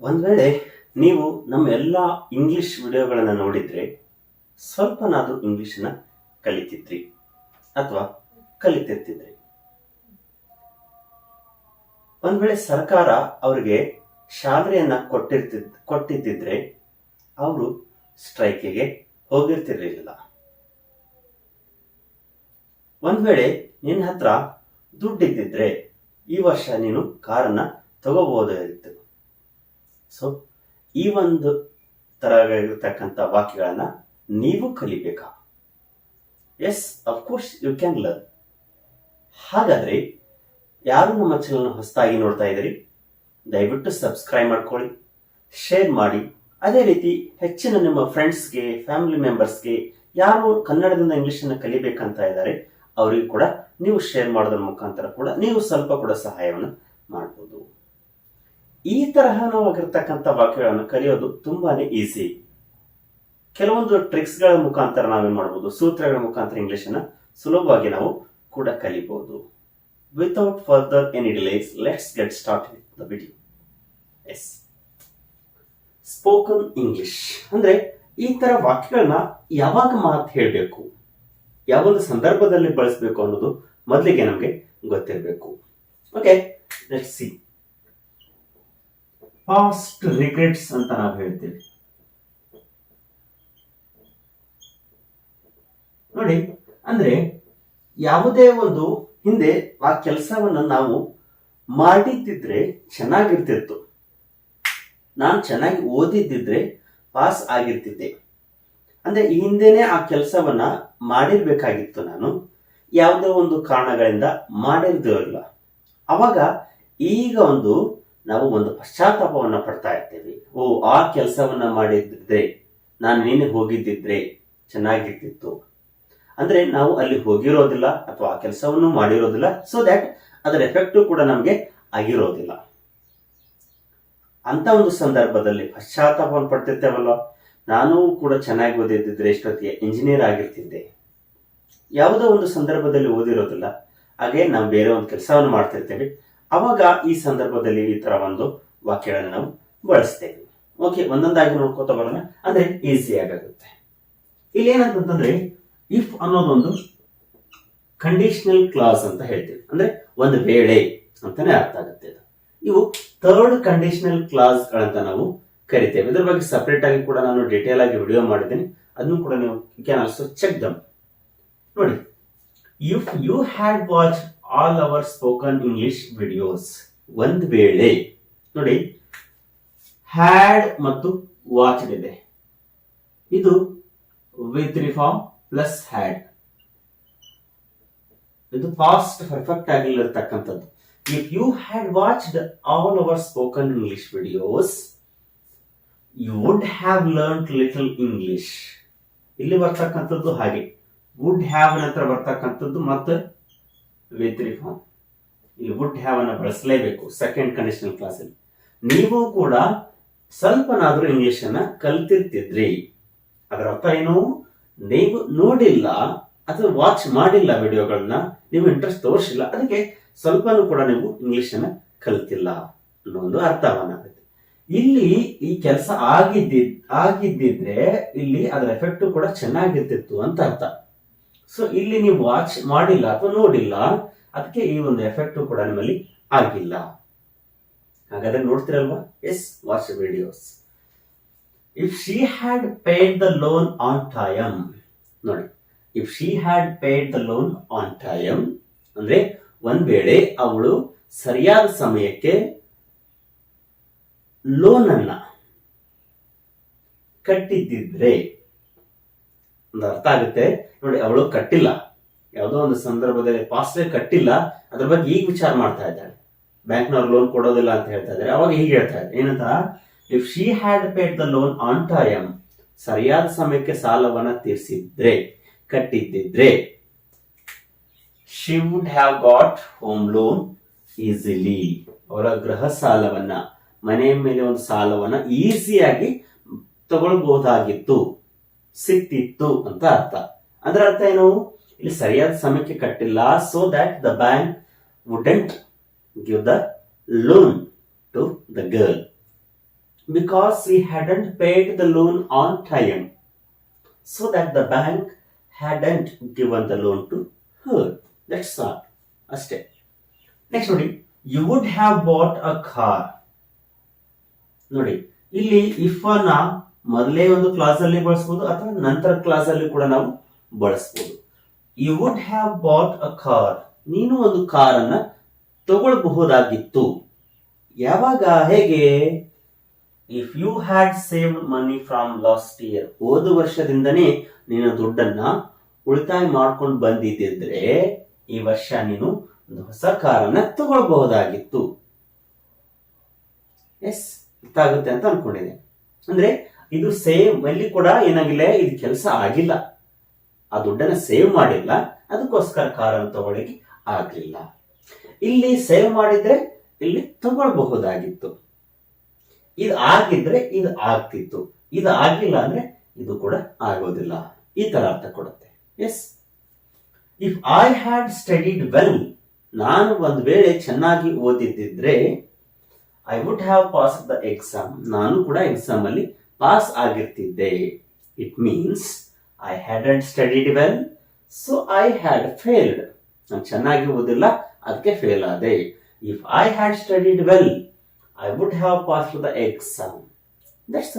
ಒಂದ್ ವೇಳೆ ನೀವು ನಮ್ಮ ಎಲ್ಲ ಇಂಗ್ಲಿಷ್ ವಿಡಿಯೋಗಳನ್ನು ನೋಡಿದ್ರೆ ಸ್ವಲ್ಪನಾದ್ರೂ ಇಂಗ್ಲಿಷನ್ನ ಕಲಿತಿದ್ರಿ ಅಥವಾ ಕಲಿತಿರ್ತಿದ್ರಿ. ಒಂದು ವೇಳೆ ಸರ್ಕಾರ ಅವರಿಗೆ ಶಾಲೆಯನ್ನ ಕೊಟ್ಟಿರ್ತಿದ್ ಕೊಟ್ಟಿದ್ದಿದ್ರೆ ಅವರು ಸ್ಟ್ರೈಕಿಗೆ ಹೋಗಿರ್ತಿರ್ಲಿಲ್ಲ. ಒಂದು ವೇಳೆ ನಿನ್ನ ಹತ್ರ ದುಡ್ಡಿದ್ದಿದ್ರೆ ಈ ವರ್ಷ ನೀನು ಕಾರನ್ನ ತಗೋಬಹುದಾಗಿತ್ತು ಸೊ ಈ ಒಂದು ತರ ಇರತಕ್ಕಂಥ ವಾಕ್ಯಗಳನ್ನ ನೀವು ಕಲಿಬೇಕಾ? Yes of course you can learn ಹಾಗಾದ್ರೆ ಯಾರು ನಮ್ಮ ಚಾನಲ್ ಹೊಸದಾಗಿ ನೋಡ್ತಾ ಇದ್ದೀರಿ? ದಯವಿಟ್ಟು ಸಬ್ಸ್ಕ್ರೈಬ್ ಮಾಡ್ಕೊಳ್ಳಿ ಶೇರ್ ಮಾಡಿ. ಅದೇ ರೀತಿ ಹೆಚ್ಚಿನ ನಿಮ್ಮ ಫ್ರೆಂಡ್ಸ್ಗೆ ಫ್ಯಾಮಿಲಿ ಮೆಂಬರ್ಸ್ಗೆ ಯಾರು ಕನ್ನಡದಿಂದ ಇಂಗ್ಲಿಷನ್ನು ಕಲಿಬೇಕಂತ ಇದ್ದಾರೆ, ಅವರಿಗೂ ಕೂಡ ನೀವು ಶೇರ್ ಮಾಡೋದ್ರ ಮುಖಾಂತರ ಕೂಡ ನೀವು ಸ್ವಲ್ಪ ಕೂಡ ಸಹಾಯವನ್ನು ಮಾಡ್ಬೋದು. ಈ ತರಹವಾಗಿರ್ತಕ್ಕಂಥ ವಾಕ್ಯಗಳನ್ನು ಕಲಿಯೋದು ತುಂಬಾನೇ ಈಸಿ ಕೆಲವೊಂದು ಟ್ರಿಕ್ಸ್ಗಳ ಮುಖಾಂತರ ನಾವೇನ್ ಮಾಡಬಹುದು ಸೂತ್ರಗಳ ಮುಖಾಂತರ ಇಂಗ್ಲಿಷ್ ಅನ್ನ ಸುಲಭವಾಗಿ ನಾವು ಕೂಡ ಕಲಿಬಹುದು without further any delays let's get start the video yes spoken English ಅಂದ್ರೆ ಈ ತರ ವಾಕ್ಯಗಳನ್ನ ಯಾವಾಗ ಮಾತು ಹೇಳಬೇಕು, ಯಾವೊಂದು ಸಂದರ್ಭದಲ್ಲಿ ಬಳಸಬೇಕು ಅನ್ನೋದು ಮೊದಲಿಗೆ ನಮಗೆ ಗೊತ್ತಿರಬೇಕು. Okay let's see past regrets ಅಂತ ನಾವು ಹೇಳ್ತೀವಿ. ನೋಡಿ, ಅಂದ್ರೆ ಯಾವುದೇ ಒಂದು ಹಿಂದೆ ಆ ಕೆಲಸವನ್ನು ನಾವು ಮಾಡಿದ್ದಿದ್ರೆ ಚೆನ್ನಾಗಿರ್ತಿತ್ತು. ನಾನು ಚೆನ್ನಾಗಿ ಓದಿದ್ದಿದ್ರೆ ಪಾಸ್ ಆಗಿರ್ತಿದ್ದೆ. ಅಂದ್ರೆ ಈ ಹಿಂದೆನೆ ಆ ಕೆಲಸವನ್ನ ಮಾಡಿರ್ಬೇಕಾಗಿತ್ತು ನಾನು. ಯಾವುದೋ ಒಂದು ಕಾರಣಗಳಿಂದ ಮಾಡಿರ್ದಿರಲಿಲ್ಲ ಅವಾಗ ಈಗ ಒಂದು ನಾವು ಒಂದು ಪಶ್ಚಾತ್ತಾಪವನ್ನ ಪಡ್ತಾ ಇರ್ತೇವೆ. ಓ, ಆ ಕೆಲಸವನ್ನ ಮಾಡಿದ್ರೆ, ನಾನು ನೀನು ಹೋಗಿದ್ದಿದ್ರೆ ಚೆನ್ನಾಗಿರ್ತಿತ್ತು. ಅಂದ್ರೆ ನಾವು ಅಲ್ಲಿ ಹೋಗಿರೋದಿಲ್ಲ ಅಥವಾ ಆ ಕೆಲಸವನ್ನು ಮಾಡಿರೋದಿಲ್ಲ. ಸೊ ದ್ಯಾಟ್ ಅದರ ಎಫೆಕ್ಟ್ ಕೂಡ ನಮಗೆ ಆಗಿರೋದಿಲ್ಲ. ಅಂತ ಒಂದು ಸಂದರ್ಭದಲ್ಲಿ ಪಶ್ಚಾತ್ತಾಪವನ್ನು ಪಡ್ತಿರ್ತೇವಲ್ಲ ನಾನು ಕೂಡ ಚೆನ್ನಾಗಿ ಓದಿದ್ದಿದ್ರೆ ಎಷ್ಟೊತ್ತಿಗೆ ಇಂಜಿನಿಯರ್ ಆಗಿರ್ತಿದ್ದೆ. ಯಾವುದೋ ಒಂದು ಸಂದರ್ಭದಲ್ಲಿ ಓದಿರೋದಿಲ್ಲ. ಹಾಗೆ ನಾವು ಬೇರೆ ಒಂದು ಕೆಲಸವನ್ನು ಮಾಡ್ತಿರ್ತೇವೆ. ಅವಾಗ ಈ ಸಂದರ್ಭದಲ್ಲಿ ಈ ತರ ಒಂದು ವಾಕ್ಯಗಳನ್ನು ನಾವು ಬಳಸ್ತೇವೆ. ಓಕೆ ಒಂದೊಂದಾಗಿ ನೋಡ್ಕೋತಾ ಬರೋಣ. ಅಂದ್ರೆ ಈಸಿ ಆಗುತ್ತೆ ಇಲ್ಲಿ ಏನಂತಂದ್ರೆ ಇಫ್ ಅನ್ನೋದೊಂದು ಕಂಡೀಷನಲ್ ಕ್ಲಾಸ್ ಅಂತ ಹೇಳ್ತೀವಿ. ಅಂದ್ರೆ ಒಂದು ವೇಳೆ ಅಂತಾನೆ ಅರ್ಥ ಆಗುತ್ತೆ ಇದು. ಇವು ಥರ್ಡ್ ಕಂಡೀಷನಲ್ ಕ್ಲಾಸ್ ಗಳಂತ ನಾವು ಕರಿತೇವೆ. ಇದ್ರ ಬಗ್ಗೆ ಸಪರೇಟ್ ಆಗಿ ಕೂಡ ನಾನು ಡೀಟೇಲ್ ಆಗಿ ವಿಡಿಯೋ ಮಾಡಿದ್ದೀನಿ. ಅದನ್ನು ಕೂಡ ನೀವು ಕ್ಯಾನ್ ಆಲ್ಸೋ ಚೆಕ್ ದಮ್ ನೋಡಿ if you had watch all our spoken English videos ಒಂದ್ ವೇಳೆ, ನೋಡಿ ಹ್ಯಾಡ್ ಮತ್ತು ವಾಚ್ ಇದೆ. ಇದು ವಿತ್ ರಿಫಾರ್ಮ್ ಪ್ಲಸ್ ಹ್ಯಾಡ್ ಇದು fast perfect ಆಗಿರತಕ್ಕಂಥದ್ದು. If you had watched all our spoken English videos you would have learn little English ಇಲ್ಲಿ ಬರ್ತಕ್ಕಂಥದ್ದು ಹಾಗೆ. ವುಡ್ ಹ್ಯಾವ್ ನಂತರ ಬರ್ತಕ್ಕಂಥದ್ದು ಮತ್ತೆ ವಿತ್ ರಿಫಾರ್ಮ್ ಇಲ್ಲಿ ವುಡ್ ಹ್ಯಾವ್ ಅನ್ನ ಬಳಸಲೇಬೇಕು ಸೆಕೆಂಡ್ ಕಂಡೀಷನಲ್ ಕ್ಲಾಸ್ ಅಲ್ಲಿ. ನೀವು ಕೂಡ ಸ್ವಲ್ಪನಾದರೂ ಇಂಗ್ಲಿಷ್ ಅನ್ನ ಕಲ್ತಿರ್ತಿದ್ರಿ. ಅದರ ಅರ್ಥ ಏನು? ನೀವು ನೋಡಿಲ್ಲ ಅಥವಾ ವಾಚ್ ಮಾಡಿಲ್ಲ ವಿಡಿಯೋಗಳನ್ನ, ನೀವು ಇಂಟ್ರೆಸ್ಟ್ ತೋರಿಸಿಲ್ಲ, ಅದಕ್ಕೆ ಸ್ವಲ್ಪನೂ ಕೂಡ ನೀವು ಇಂಗ್ಲಿಷ್ ಅನ್ನ ಕಲ್ತಿಲ್ಲ ಅನ್ನೋ ಒಂದು ಅರ್ಥವನ್ನಾಗುತ್ತೆ. ಇಲ್ಲಿ ಈ ಕೆಲಸ ಆಗಿದ್ದಿದ್, ಆಗಿದ್ದಿದ್ರೆ ಇಲ್ಲಿ ಅದರ ಎಫೆಕ್ಟ್ ಕೂಡ ಚೆನ್ನಾಗಿರ್ತಿತ್ತು ಅಂತ ಅರ್ಥ. ಸೊ ಇಲ್ಲಿ ನೀವು ವಾಚ್ ಮಾಡಿಲ್ಲ ಅಥವಾ ನೋಡಿಲ್ಲ, ಅದಕ್ಕೆ ಈ ಒಂದು ಎಫೆಕ್ಟ್ ಕೂಡ ನಿಮ್ಮಲ್ಲಿ ಆಗಿಲ್ಲ. ಹಾಗಾದ್ರೆ ನೋಡ್ತಿರಲ್ವಾ? Yes watch videos if she had paid the loan on time ನೋಡಿ if she had paid the loan on time ಅಂದ್ರೆ ಒಂದ್ ವೇಳೆ ಅವಳು ಸರಿಯಾದ ಸಮಯಕ್ಕೆ ಲೋನ್ ಅನ್ನ ಕಟ್ಟಿದ್ದಿದ್ರೆ ಒಂದು ಅರ್ಥ ಆಗುತ್ತೆ. ನೋಡಿ, ಅವಳು ಕಟ್ಟಿಲ್ಲ. ಯಾವುದೋ ಒಂದು ಸಂದರ್ಭದಲ್ಲಿ ಪಾಸ್ವೇ ಕಟ್ಟಿಲ್ಲ. ಅದ್ರ ಬಗ್ಗೆ ಈಗ ವಿಚಾರ ಮಾಡ್ತಾ ಇದ್ದಾಳೆ. ಬ್ಯಾಂಕ್ನವ್ರು ಲೋನ್ ಕೊಡೋದಿಲ್ಲ ಅಂತ ಹೇಳ್ತಾ ಇದ್ದಾರೆ. ಅವಾಗ ಹೀಗೆ ಹೇಳ್ತಾ ಇದ್ದಾರೆ. ಏನಂತ? If she had paid the loan on time ಸರಿಯಾದ ಸಮಯಕ್ಕೆ ಸಾಲವನ್ನ ತೀರಿಸಿದ್ರೆ, ಕಟ್ಟಿದ್ದಿದ್ರೆ she would have got home loan easily ಅವರ ಗೃಹ ಸಾಲವನ್ನ, ಮನೆಯ ಮೇಲೆ ಒಂದು ಸಾಲವನ್ನ ಈಸಿಯಾಗಿ ತಗೊಳ್ಬಹುದಾಗಿತ್ತು. ಸಿಕ್ತಿತ್ತು ಅಂತ ಅರ್ಥ. ಅದರ ಅರ್ಥ ಏನು? ಇಲ್ಲಿ ಸರಿಯಾದ ಸಮಯಕ್ಕೆ ಕಟ್ಟಿಲ್ಲ. So that the bank wouldn't give the loan to the girl because we hadn't paid the loan on time. So that the bank hadn't given the loan to her. That's all. ಅಷ್ಟೇ next ನೋಡಿ. You would have bought a car ನೋಡಿ. ಇಲ್ಲಿ if ಅನ್ನ ಮೊದಲೇ ಒಂದು class ಅಲ್ಲಿ ಬಳಸಬಹುದು ಅಥವಾ ನಂತರ ಕ್ಲಾಸ್ ಅಲ್ಲಿ ಕೂಡ ನಾವು ಬಳಸಬಹುದು you would have bought a car ನೀನು ಒಂದು ಕಾರನ್ನ ತಗೊಳ್ಬಹುದಾಗಿತ್ತು. ಯಾವಾಗ, ಹೇಗೆ? If you had save money from last year ಹೋದ ವರ್ಷದಿಂದನೇ ನೀನು ದುಡ್ಡನ್ನ ಉಳಿತಾಯ ಮಾಡ್ಕೊಂಡು ಬಂದಿದ್ದಿದ್ರೆ ಈ ವರ್ಷ ನೀನು ಒಂದು ಹೊಸ ಕಾರನ್ನ ತಗೊಳ್ಬಹುದಾಗಿತ್ತು. ಎಸ್ ಗೊತ್ತಾಗುತ್ತೆ ಅಂತ ಅನ್ಕೊಂಡಿದೆ ಅಂದ್ರೆ ಇದು ಸೇವ್ ಅಲ್ಲಿ ಕೂಡ ಏನಾಗಿಲ್ಲ, ಇದು ಕೆಲಸ ಆಗಿಲ್ಲ. ಆ ದುಡ್ಡನ್ನ ಸೇವ್ ಮಾಡಿಲ್ಲ, ಅದಕ್ಕೋಸ್ಕರ ಕಾರನ್ನು ತಗೊಳ್ಳಿಕ್ಕೆ ಆಗ್ಲಿಲ್ಲ. ಇಲ್ಲಿ ಸೇವ್ ಮಾಡಿದ್ರೆ ಇಲ್ಲಿ ತಗೊಳ್ಬಹುದಾಗಿತ್ತು. ಇದು ಆಗಿದ್ರೆ ಇದು ಆಗ್ತಿತ್ತು. ಇದು ಆಗಿಲ್ಲ ಅಂದ್ರೆ ಇದು ಕೂಡ ಆಗೋದಿಲ್ಲ. ಈ ತರ ಅರ್ಥ ಕೊಡುತ್ತೆ. Yes if I had studied well ನಾನು ಒಂದು ವೇಳೆ ಚೆನ್ನಾಗಿ ಓದಿದ್ದಿದ್ರೆ I would have pass the exam ನಾನು ಕೂಡ ಎಕ್ಸಾಮ್ ಅಲ್ಲಿ pass ಆಗಿರ್ತಿದ್ದೆ it means I had studied well so I had failed ನಾನು ಚೆನ್ನಾಗಿ ಓದಿಲ್ಲ ಅದಕ್ಕೆ ಫೇಲ್ ಆದೆ. If I had studied well I would have pass the exam that's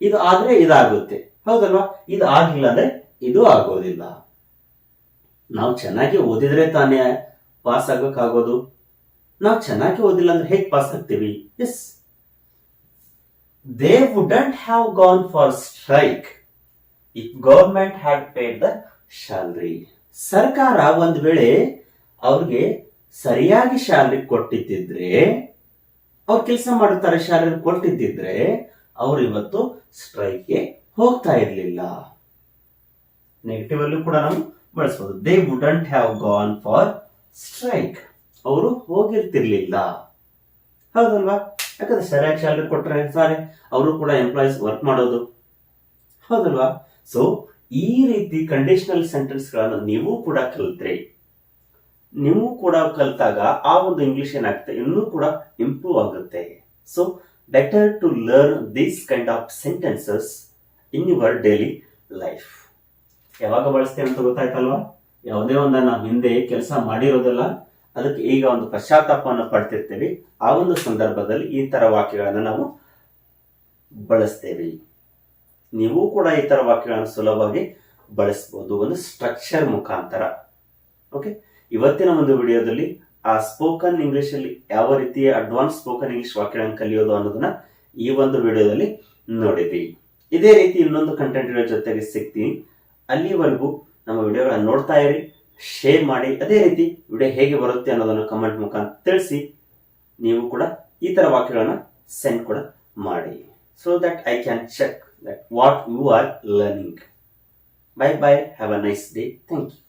ಇದು ಆದ್ರೆ ಇದಾಗುತ್ತೆ. ಹೌದಲ್ವಾ? ಇದು ಆಗಿಲ್ಲ ಅಂದ್ರೆ ಇದು ಆಗೋದಿಲ್ಲ. ನಾವು ಚೆನ್ನಾಗಿ ಓದಿದ್ರೆ ತಾನೇ ಪಾಸ್ ಆಗೋಕ್ಕಾಗೋದು. ನಾವು ಚೆನ್ನಾಗಿ ಓದಿಲ್ಲ ಅಂದ್ರೆ ಹೇಗೆ ಪಾಸ್ ಆಗ್ತೀವಿ? Yes they wouldn't have gone for strike if government had paid the salary. ಸರ್ಕಾರ ಒಂದ್ ವೇಳೆ ಅವ್ರಿಗೆ ಸರಿಯಾಗಿ ಶಾಲೆ ಕೊಟ್ಟಿದ್ದಿದ್ರೆ, ಅವ್ರು ಕೆಲಸ ಮಾಡುತ್ತಾರೆ ಶಾಲೆ ಕೊಟ್ಟಿದ್ದಿದ್ರೆ ಅವ್ರು ಇವತ್ತು ಸ್ಟ್ರೈಕ್ಗೆ ಹೋಗ್ತಾ ಇರಲಿಲ್ಲ. ನೆಗೆಟಿವ್ ಅಲ್ಲೂ ಕೂಡ ನಾವು ಬಳಸಬಹುದು they wouldn't have gone for strike ಅವರು ಹೋಗಿರ್ತಿರ್ಲಿಲ್ಲ. ಹೌದಲ್ವಾ? ಯಾಕಂದ್ರೆ ಸರಿಯಾಗಿ ಸ್ಯಾಲ್ರಿ ಕೊಟ್ಟರೆ ಸಾರಿ ಅವರು ಕೂಡ ಎಂಪ್ಲಾಯೀಸ್ ವರ್ಕ್ ಮಾಡೋದು. ಹೌದಲ್ವಾ? ಸೊ ಈ ರೀತಿ ಕಂಡೀಷನಲ್ ಸೆಂಟೆನ್ಸ್ಗಳನ್ನು ನೀವು ಕೂಡ ಕಲಿತ್ರಿ. ನೀವು ಕೂಡ ಕಲಿತಾಗ ಆ ಒಂದು ಇಂಗ್ಲಿಷ್ ಏನಾಗುತ್ತೆ? ಇನ್ನೂ ಕೂಡ ಇಂಪ್ರೂವ್ ಆಗುತ್ತೆ. So better to learn these kind of sentences in your daily life ಯಾವಾಗ ಬಳಸ್ತೇವೆ ಅಂತ ಗೊತ್ತಾಯ್ತಲ್ವಾ? ಯಾವುದೇ ಒಂದ ನಾವು ಹಿಂದೆ ಕೆಲಸ ಮಾಡಿರೋದಲ್ಲ ಅದಕ್ಕೆ ಈಗ ಒಂದು ಪಶ್ಚಾತ್ತಾಪವನ್ನು ಪಡ್ತಿರ್ತೀವಿ. ಆ ಒಂದು ಸಂದರ್ಭದಲ್ಲಿ ಈ ತರ ವಾಕ್ಯಗಳನ್ನು ನಾವು ಬಳಸ್ತೇವೆ. ನೀವು ಕೂಡ ಈ ತರ ವಾಕ್ಯಗಳನ್ನು ಸುಲಭವಾಗಿ ಬಳಸಬಹುದು ಒಂದು ಸ್ಟ್ರಕ್ಚರ್ ಮುಖಾಂತರ. ಓಕೆ ಇವತ್ತಿನ ಒಂದು ವಿಡಿಯೋದಲ್ಲಿ ಆ ಸ್ಪೋಕನ್ ಇಂಗ್ಲಿಷ್ ಅಲ್ಲಿ ಯಾವ ರೀತಿಯ ಅಡ್ವಾನ್ಸ್ ಸ್ಪೋಕನ್ ಇಂಗ್ಲಿಷ್ ವಾಕ್ಯಗಳನ್ನು ಕಲಿಯೋದು ಅನ್ನೋದನ್ನ ಈ ಒಂದು ವಿಡಿಯೋದಲ್ಲಿ ನೋಡಿದ್ವಿ. ಇದೇ ರೀತಿ ಇನ್ನೊಂದು ಕಂಟೆಂಟ್ ಜೊತೆಗೆ ಸಿಗ್ತೀನಿ. ಅಲ್ಲಿವರೆಗೂ ನಮ್ಮ ವಿಡಿಯೋಗಳನ್ನು ನೋಡ್ತಾ ಇರಿ. ಶೇರ್ ಮಾಡಿ, ಅದೇ ರೀತಿ ವಿಡಿಯೋ ಹೇಗೆ ಬರುತ್ತೆ ಅನ್ನೋದನ್ನು ಕಮೆಂಟ್ ಮುಖಾಂತರ ತಿಳಿಸಿ, ನೀವು ಕೂಡ ಈ ಥರ ವಾಕ್ಯಗಳನ್ನು ಸೆಂಡ್ ಕೂಡ ಮಾಡಿ. So that I can check that what you are learning bye bye have a nice day thank you